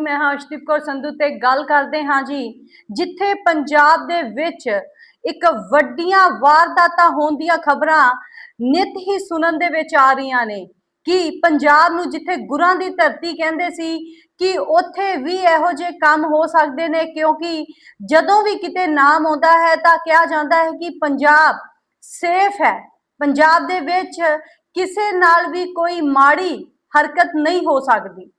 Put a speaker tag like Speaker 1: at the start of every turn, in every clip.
Speaker 1: ਜੀ ਮੈਂ ਹਾਂ ਅਰਸ਼ਦੀਪ ਕੌਰ ਸੰਧੂ ਤੇ ਗੱਲ ਕਰਦੇ ਹਾਂ ਜੀ, ਜਿੱਥੇ ਪੰਜਾਬ ਦੇ ਵਿੱਚ ਇੱਕ ਵੱਡੀਆਂ ਵਾਰਦਾਤਾਂ ਹੋਣ ਦੀਆਂ ਖਬਰਾਂ ਨਿਤ ਹੀ ਸੁਣਨ ਦੇ ਵਿੱਚ ਆ ਰਹੀਆਂ ਨੇ। ਕਿ ਪੰਜਾਬ ਨੂੰ ਜਿੱਥੇ ਗੁਰਾਂ ਦੀ ਧਰਤੀ ਕਹਿੰਦੇ ਸੀ, ਕਿ ਉੱਥੇ ਵੀ ਇਹੋ ਜਿਹੇ ਕੰਮ ਹੋ ਸਕਦੇ ਨੇ? ਕਿਉਂਕਿ ਜਦੋਂ ਵੀ ਕਿਤੇ ਨਾਮ ਆਉਂਦਾ ਹੈ ਤਾਂ ਕਿਹਾ ਜਾਂਦਾ ਹੈ ਕਿ ਪੰਜਾਬ ਸੇਫ ਹੈ। ਪੰਜਾਬ ਦੇ ਵਿੱਚ ਕਿਸੇ ਨਾਲ ਵੀ ਕੋਈ ਮਾੜੀ ਹਰਕਤ ਨਹੀਂ ਹੋ ਸਕਦੀ।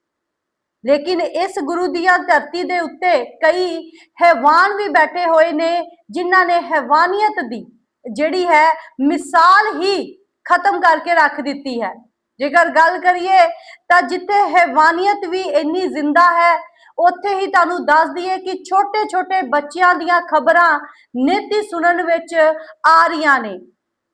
Speaker 1: ਲੇਕਿਨ ਇਸ ਗੁਰੂ ਦੀਆਂ ਧਰਤੀ ਦੇ ਉੱਤੇ ਕਈ ਹੈਵਾਨ ਵੀ ਬੈਠੇ ਹੋਏ ਨੇ, ਜਿਨ੍ਹਾਂ ਨੇ ਹੈਵਾਨੀਅਤ ਦੀ ਜਿਹੜੀ ਹੈ, ਮਿਸਾਲ ਹੀ ਖਤਮ ਕਰਕੇ ਰੱਖ ਦਿੱਤੀ ਹੈ। ਜੇਕਰ ਗੱਲ ਕਰੀਏ, ਤਾਂ ਜਿੱਥੇ ਹੈਵਾਨੀਅਤ ਵੀ ਇੰਨੀ ਜ਼ਿੰਦਾ ਹੈ, ਉੱਥੇ ਹੀ ਤੁਹਾਨੂੰ ਦੱਸ ਦਈਏ ਕਿ ਛੋਟੇ ਛੋਟੇ ਬੱਚਿਆਂ ਦੀਆਂ ਖਬਰਾਂ ਨਿਤ ਸੁਣਨ ਵਿੱਚ ਆ ਰਹੀਆਂ ਨੇ।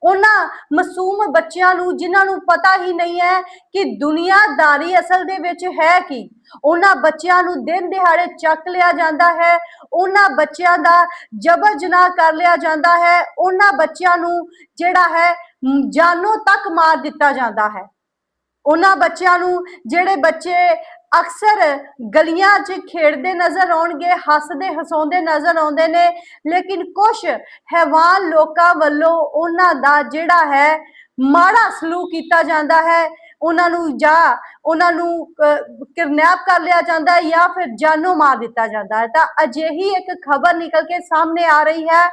Speaker 1: ਉਹਨਾਂ ਮਾਸੂਮ ਬੱਚਿਆਂ ਨੂੰ ਜਿਨ੍ਹਾਂ ਨੂੰ ਪਤਾ ਹੀ ਨਹੀਂ ਹੈ ਕਿ ਦੁਨੀਆਦਾਰੀ ਅਸਲ ਦੇ ਵਿੱਚ ਹੈ ਕੀ। ਉਹਨਾਂ ਬੱਚਿਆਂ ਨੂੰ ਦਿਨ ਦਿਹਾੜੇ ਚੱਕ ਲਿਆ ਜਾਂਦਾ ਹੈ ਉਹਨਾਂ ਬੱਚਿਆਂ ਦਾ ਜਬਰ ਜਨਾਹ ਕਰ ਲਿਆ ਜਾਂਦਾ ਹੈ ਉਹਨਾਂ ਬੱਚਿਆਂ ਨੂੰ ਜਿਹੜਾ ਹੈ ਮ, ਜਾਨੋਂ ਤੱਕ ਮਾਰ ਦਿੱਤਾ ਜਾਂਦਾ ਹੈ। ਉਹਨਾਂ ਬੱਚਿਆਂ ਨੂੰ ਜਿਹੜੇ ਬੱਚੇ ਅਕਸਰ ਗਲੀਆਂ 'ਚ ਖੇਡਦੇ ਨਜ਼ਰ ਆਉਣਗੇ, ਹੱਸਦੇ, ਹਸਾਉਂਦੇ ਨਜ਼ਰ ਆਉਂਦੇ ਨੇ, ਲੇਕਿਨ ਕੁਝ ਹੈਵਾਨ ਲੋਕਾਂ ਵੱਲੋਂ ਉਹਨਾਂ ਦਾ ਜਿਹੜਾ ਹੈ, ਮਾੜਾ ਸਲੂਕ ਕੀਤਾ ਜਾਂਦਾ ਹੈ। ਉਹਨਾਂ ਨੂੰ ਜਾਂ ਉਹਨਾਂ ਨੂੰ ਕਿਡਨੈਪ ਕਰ ਲਿਆ ਜਾਂਦਾ ਹੈ ਜਾਂ ਫਿਰ ਜਾਨੋਂ ਮਾਰ ਦਿੱਤਾ ਜਾਂਦਾ ਹੈ। ਤਾਂ ਅਜਿਹੀ ਇੱਕ ਖਬਰ ਨਿਕਲ ਕੇ ਸਾਹਮਣੇ ਆ ਰਹੀ ਹੈ।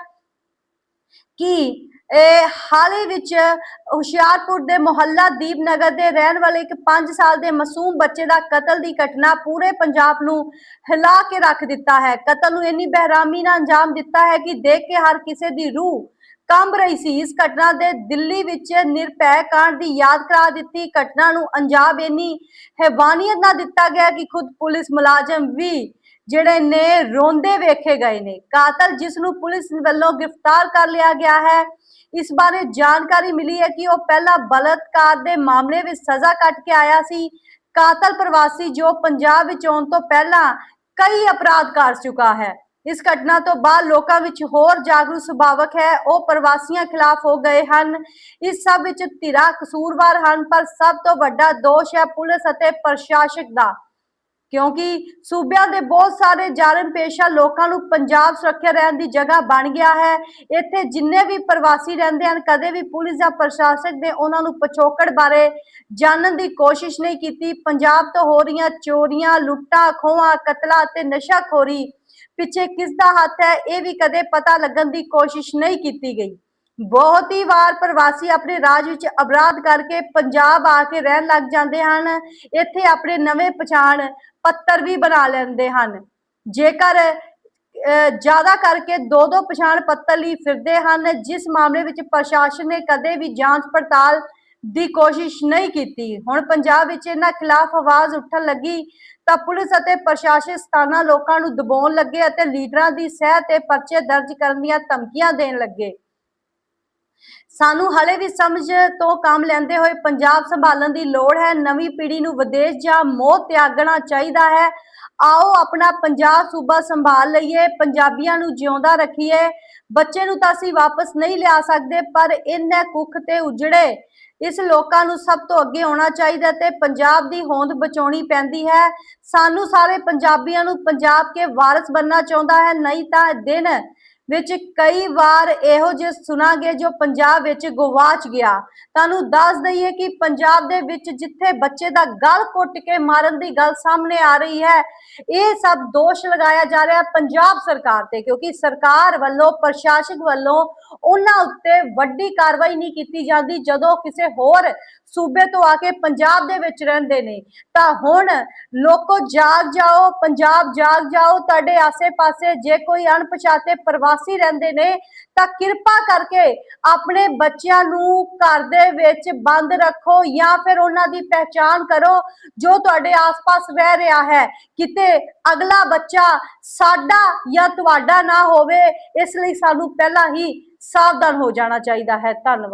Speaker 1: ਕਿ? ਇਹ ਵਿੱਚ ਹੁਸ਼ਿਆਰਪੁਰ ਦੇ ਮੁਹੱਲਾ ਦੀਪਨਗਰ ਦੇ ਰਹਿਣ ਵਾਲੇ ਇੱਕ 5 ਸਾਲ ਦੇ ਮਾਸੂਮ ਬੱਚੇ ਦਾ ਕਤਲ ਦੀ ਘਟਨਾ ਪੂਰੇ ਪੰਜਾਬ ਨੂੰ ਹਿਲਾ ਕੇ ਰੱਖ ਦਿੱਤਾ ਹੈ। ਕਤਲ ਨੂੰ ਇੰਨੀ ਬਹਿਰਾਮੀ ਨਾਲ ਅੰਜਾਮ ਦਿੱਤਾ ਹੈ ਕਿ ਦੇਖ ਕੇ ਹਰ ਕਿਸੇ ਦੀ ਰੂਹ ਕੰਬ ਰਹੀ ਸੀ। ਇਸ ਘਟਨਾ ਦੇ ਦਿੱਲੀ ਵਿੱਚ ਨਿਰਭੈ ਕਾਂਡ ਦੀ ਯਾਦ ਕਰਾ ਦਿੱਤੀ। ਘਟਨਾ ਨੂੰ ਅੰਜਾਮ ਇੰਨੀ ਹੈਵਾਨੀਅਤ ਨਾਲ ਦਿੱਤਾ ਗਿਆ ਕਿ ਖੁਦ ਪੁਲਿਸ ਮੁਲਾਜ਼ਮ ਵੀ ਜਿਹੜੇ ਨੇ ਰੋਂਦੇ ਵੇਖੇ ਗਏ ਨੇ। ਕਾਤਲ ਜਿਸ ਨੂੰ ਪੁਲਿਸ ਵੱਲੋਂ ਗ੍ਰਿਫਤਾਰ ਕਰ ਲਿਆ ਗਿਆ ਹੈ, ਇਸ ਬਾਰੇ ਜਾਣਕਾਰੀ ਮਿਲੀ ਹੈ ਕਿ ਉਹ ਪਹਿਲਾਂ ਬਲਤਕਾਰ ਦੇ ਮਾਮਲੇ ਵਿੱਚ ਸਜ਼ਾ ਕੱਟ ਕੇ ਆਇਆ ਸੀ। ਕਾਤਲ ਪ੍ਰਵਾਸੀ ਜੋ ਪੰਜਾਬ ਵਿੱਚ ਆਉਣ ਤੋਂ ਪਹਿਲਾਂ ਕਈ ਅਪਰਾਧ ਕਰ ਚੁੱਕਾ ਹੈ। ਇਸ ਘਟਨਾ ਤੋਂ ਬਾਅਦ ਲੋਕਾਂ ਵਿੱਚ ਹੋਰ ਜਾਗਰੂਕ ਸੁਭਾਵਕ ਹੈ। ਉਹ ਪ੍ਰਵਾਸੀਆਂ ਖਿਲਾਫ ਹੋ ਗਏ ਹਨ। ਇਸ ਸਭ ਵਿੱਚ ਧਿਰਾਂ ਕਸੂਰਵਾਰ ਹਨ, ਪਰ ਸਭ ਤੋਂ ਵੱਡਾ ਦੋਸ਼ ਹੈ ਪੁਲਿਸ ਅਤੇ ਪ੍ਰਸ਼ਾਸਕ ਦਾ। ਕਿਉਂਕਿ ਸੂਬਿਆਂ ਦੇ ਬਹੁਤ ਸਾਰੇ ਜਾਰਮ ਪੇਸ਼ਾ ਲੋਕਾਂ ਨੂੰ ਪੰਜਾਬ ਸੁਰੱਖਿਆ ਰਹਿਣ ਦੀ ਜਗ੍ਹਾ ਬਣ ਗਿਆ ਹੈ। ਇੱਥੇ ਜਿੰਨੇ ਵੀ ਪ੍ਰਵਾਸੀ ਰਹਿੰਦੇ ਹਨ, ਕਦੇ ਵੀ ਪੁਲਿਸ ਜਾਂ ਪ੍ਰਸ਼ਾਸਕ ਨੇ ਉਹਨਾਂ ਨੂੰ ਪਛੋਕੜ ਬਾਰੇ ਜਾਣਨ ਦੀ ਕੋਸ਼ਿਸ਼ ਨਹੀਂ ਕੀਤੀ। ਪੰਜਾਬ ਤੋਂ ਹੋ ਰਹੀਆਂ ਚੋਰੀਆਂ, ਲੁੱਟਾਂ, ਖੋਹਾਂ, ਕਤਲਾਂ ਅਤੇ ਨਸ਼ਾਖੋਰੀ ਪਿੱਛੇ ਕਿਸ ਦਾ ਹੱਥ ਹੈ, ਇਹ ਵੀ ਕਦੇ ਪਤਾ ਲੱਗਣ ਦੀ ਕੋਸ਼ਿਸ਼ ਨਹੀਂ ਕੀਤੀ ਗਈ। ਬਹੁਤ ਹੀ ਵਾਰ ਪ੍ਰਵਾਸੀ ਆਪਣੇ ਰਾਜ ਵਿੱਚ ਅਪਰਾਧ ਕਰਕੇ ਪੰਜਾਬ ਆ ਕੇ ਰਹਿਣ ਲੱਗ ਜਾਂਦੇ ਹਨ। ਇੱਥੇ ਆਪਣੇ ਨਵੇਂ ਪਛਾਣ ਪੱਤਰ ਵੀ ਬਣਾ ਲੈਂਦੇ ਹਨ। ਜੇਕਰ ਜ਼ਿਆਦਾ ਕਰਕੇ ਦੋ ਦੋ ਪਛਾਣ ਪੱਤਰ ਲਈ ਫਿਰਦੇ ਹਨ, ਜਿਸ ਮਾਮਲੇ ਵਿੱਚ ਪ੍ਰਸ਼ਾਸਨ ਨੇ ਕਦੇ ਵੀ ਜਾਂਚ ਪੜਤਾਲ ਦੀ ਕੋਸ਼ਿਸ਼ ਨਹੀਂ ਕੀਤੀ। ਹੁਣ ਪੰਜਾਬ ਵਿੱਚ ਇਹਨਾਂ ਖਿਲਾਫ ਆਵਾਜ਼ ਉੱਠਣ ਲੱਗੀ ਤਾਂ ਪੁਲਿਸ ਅਤੇ ਪ੍ਰਸ਼ਾਸਨ ਸਥਾਨਾਂ ਲੋਕਾਂ ਨੂੰ ਦਬਾਉਣ ਲੱਗੇ ਅਤੇ ਲੀਡਰਾਂ ਦੀ ਸਹਿ ਤੇ ਪਰਚੇ ਦਰਜ ਕਰਨ ਦੀਆਂ ਧਮਕੀਆਂ ਦੇਣ ਲੱਗੇ। ਸਾਨੂੰ ਹਲੇ ਵੀ ਸਮਝ ਤੋਂ ਕੰਮ ਲੈਂਦੇ ਹੋਏ ਪੰਜਾਬ ਸੰਭਾਲਣ ਦੀ ਲੋੜ ਹੈ। ਨਵੀਂ ਪੀੜ੍ਹੀ ਨੂੰ ਵਿਦੇਸ਼ ਜਾਂ ਮੋਹ ਤਿਆਗਣਾ ਚਾਹੀਦਾ ਹੈ। ਆਓ ਆਪਣਾ ਪੰਜਾਬ ਸੂਬਾ ਸੰਭਾਲ ਲਈਏ। ਪੰਜਾਬੀਆਂ ਨੂੰ ਜਿਉਂਦਾ ਰੱਖੀਏ। ਬੱਚੇ ਨੂੰ ਤਾਂ ਅਸੀਂ ਵਾਪਸ ਨਹੀਂ ਲਿਆ ਸਕਦੇ, ਪਰ ਇਹਨੇ ਕੁੱਖ ਤੇ ਉਜੜੇ ਇਸ ਲੋਕਾਂ ਨੂੰ ਸਭ ਤੋਂ ਅੱਗੇ ਆਉਣਾ ਚਾਹੀਦਾ ਤੇ ਪੰਜਾਬ ਦੀ ਹੋਂਦ ਬਚਾਉਣੀ ਪੈਂਦੀ ਹੈ। ਸਾਨੂੰ ਸਾਰੇ ਪੰਜਾਬੀਆਂ ਨੂੰ ਪੰਜਾਬ ਕੇ ਵਾਰਿਸ ਬਣਨਾ ਚਾਹੁੰਦਾ ਹੈ। ਨਹੀਂ ਤਾਂ ਦਿਨ ਵਿੱਚ ਕਈ ਵਾਰ ਇਹੋ ਜਿਹੇ ਸੁਣਾਂਗੇ ਜੋ ਪੰਜਾਬ ਵਿੱਚ ਗਵਾਚ ਗਿਆ। ਤੁਹਾਨੂੰ ਦੱਸ ਦਈਏ ਕਿ ਪੰਜਾਬ ਦੇ ਵਿੱਚ ਜਿੱਥੇ ਬੱਚੇ ਦਾ ਗਲ ਘੁੱਟ ਕੇ ਮਾਰਨ ਦੀ ਗੱਲ ਸਾਹਮਣੇ ਆ ਰਹੀ ਹੈ, ਇਹ ਸਭ ਦੋਸ਼ ਲਗਾਇਆ ਜਾ ਰਿਹਾ ਪੰਜਾਬ ਸਰਕਾਰ ਤੇ, ਕਿਉਂਕਿ ਸਰਕਾਰ ਵੱਲੋਂ, ਪ੍ਰਸ਼ਾਸਕ ਵੱਲੋਂ ਉਹਨਾਂ ਉੱਤੇ ਵੱਡੀ ਕਾਰਵਾਈ ਨਹੀਂ ਕੀਤੀ ਜਾਂਦੀ, ਜਦੋਂ ਕਿਸੇ ਹੋਰ ਸੂਬੇ ਤੋਂ ਆ ਕੇ ਪੰਜਾਬ ਦੇ ਵਿੱਚ ਰਹਿੰਦੇ ਨੇ। ਤਾਂ ਹੁਣ ਲੋਕੋ ਜਾਗ ਜਾਓ, ਪੰਜਾਬ ਜਾਗ ਜਾਓ, ਤੁਹਾਡੇ ਆਸੇ-ਪਾਸੇ ਜੇ ਕੋਈ ਅਣਪਛਾਤੇ ਪ੍ਰਵਾਸੀ ਰਹਿੰਦੇ ਨੇ, ਤਾਂ ਕਿਰਪਾ ਕਰਕੇ ਆਪਣੇ ਬੱਚਿਆਂ ਨੂੰ ਘਰ ਦੇ ਵਿੱਚ ਬੰਦ ਰੱਖੋ ਜਾਂ ਫਿਰ ਉਹਨਾਂ ਦੀ ਪਹਿਚਾਣ ਕਰੋ ਜੋ ਤੁਹਾਡੇ ਆਸ-ਪਾਸ ਰਹਿ ਰਿਹਾ ਹੈ। ਕਿਤੇ ਅਗਲਾ ਬੱਚਾ ਸਾਡਾ ਜਾਂ ਤੁਹਾਡਾ ਨਾ ਹੋਵੇ, ਇਸ ਲਈ ਸਾਨੂੰ ਪਹਿਲਾਂ ਹੀ ਸਾਵਧਾਨ ਹੋ ਜਾਣਾ ਚਾਹੀਦਾ ਹੈ। ਧੰਨਵਾਦ।